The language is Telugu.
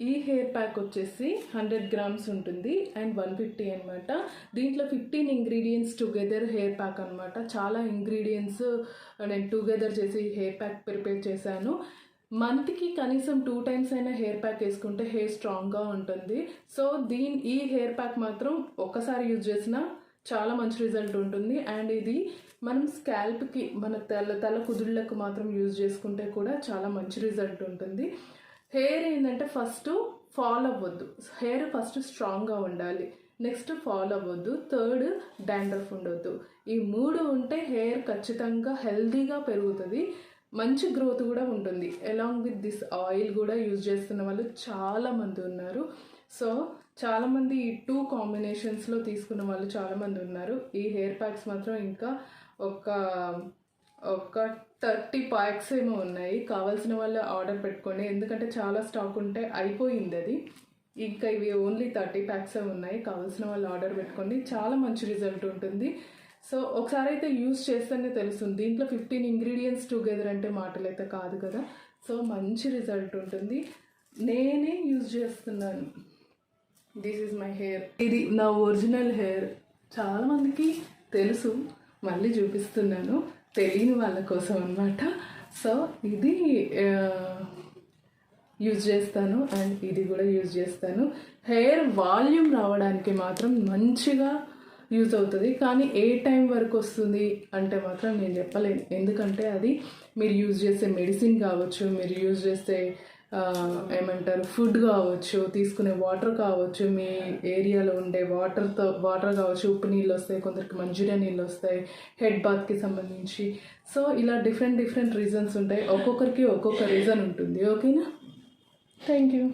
ఈ హెయిర్ ప్యాక్ వచ్చేసి హండ్రెడ్ గ్రామ్స్ ఉంటుంది అండ్ వన్ ఫిఫ్టీ అనమాట దీంట్లో fifteen ingredients together hair pack అనమాట చాలా ఇంగ్రీడియంట్స్ uh, నేను టుగెదర్ చేసి హెయిర్ ప్యాక్ ప్రిపేర్ చేశాను. మంత్కి కనీసం టూ టైమ్స్ అయినా హెయిర్ ప్యాక్ వేసుకుంటే హెయిర్ స్ట్రాంగ్గా ఉంటుంది. సో దీని ఈ హెయిర్ ప్యాక్ మాత్రం ఒక్కసారి యూజ్ చేసినా చాలా మంచి రిజల్ట్ ఉంటుంది. అండ్ ఇది మనం స్కాల్ప్కి మన తల తల కుదుళ్ళకు మాత్రం యూజ్ చేసుకుంటే కూడా చాలా మంచి రిజల్ట్ ఉంటుంది. హెయిర్ ఏంటంటే ఫస్ట్ ఫాల్ అవ్వద్దు. హెయిర్ ఫస్ట్ స్ట్రాంగ్గా ఉండాలి. నెక్స్ట్ ఫాల్ అవ్వద్దు. థర్డ్ డాండ్రఫ్ ఉండొద్దు. ఈ మూడు ఉంటే హెయిర్ ఖచ్చితంగా హెల్తీగా పెరుగుతుంది. మంచి గ్రోత్ కూడా ఉంటుంది. అలాంగ్ విత్ దిస్ ఆయిల్ కూడా యూజ్ చేస్తున్న వాళ్ళు చాలామంది ఉన్నారు. సో చాలామంది ఈ టూ కాంబినేషన్స్లో తీసుకున్న వాళ్ళు చాలామంది ఉన్నారు. ఈ హెయిర్ ప్యాక్స్ మాత్రం ఇంకా ఒక ఒక థర్టీ ప్యాక్స్ ఏమో ఉన్నాయి. కావాల్సిన వాళ్ళు ఆర్డర్ పెట్టుకోండి. ఎందుకంటే చాలా స్టాక్ ఉంటే అయిపోయింది అది. ఇంకా ఇవి ఓన్లీ థర్టీ ప్యాక్స్ ఉన్నాయి. కావాల్సిన వాళ్ళు ఆర్డర్ పెట్టుకోండి. చాలా మంచి రిజల్ట్ ఉంటుంది. సో ఒకసారి అయితే యూస్ చేస్తేనే తెలుస్తుంది. దీంట్లో ఫిఫ్టీన్ ఇంగ్రీడియంట్స్ టుగెదర్ అంటే మాటలు అయితే కాదు కదా. సో మంచి రిజల్ట్ ఉంటుంది. నేనే యూజ్ చేస్తున్నాను. దిస్ ఈజ్ మై హెయిర్ ఇది నా ఒరిజినల్ హెయిర్. చాలామందికి తెలుసు. మళ్ళీ చూపిస్తున్నాను. తెలియని వాళ్ళ కోసం అనమాట సో ఇది యూజ్ చేస్తాను అండ్ ఇది కూడా యూజ్ చేస్తాను. హెయిర్ వాల్యూమ్ రావడానికి మాత్రం మంచిగా యూజ్ అవుతుంది. కానీ ఏ టైం వరకు వస్తుంది అంటే మాత్రం నేను చెప్పలేను. ఎందుకంటే అది మీరు యూజ్ చేసే మెడిసిన్ కావచ్చు మీరు యూజ్ చేసే ఏమంటారు ఫుడ్ కావచ్చు తీసుకునే వాటర్ కావచ్చు మీ ఏరియాలో ఉండే వాటర్తో వాటర్ కావచ్చు ఉప్పు నీళ్ళు వస్తాయి కొందరికి మంజూరియా నీళ్ళు వస్తాయి హెడ్ బాత్కి సంబంధించి. సో ఇలా డిఫరెంట్ డిఫరెంట్ రీజన్స్ ఉంటాయి. ఒక్కొక్కరికి ఒక్కొక్క రీజన్ ఉంటుంది. ఓకేనా థ్యాంక్ యూ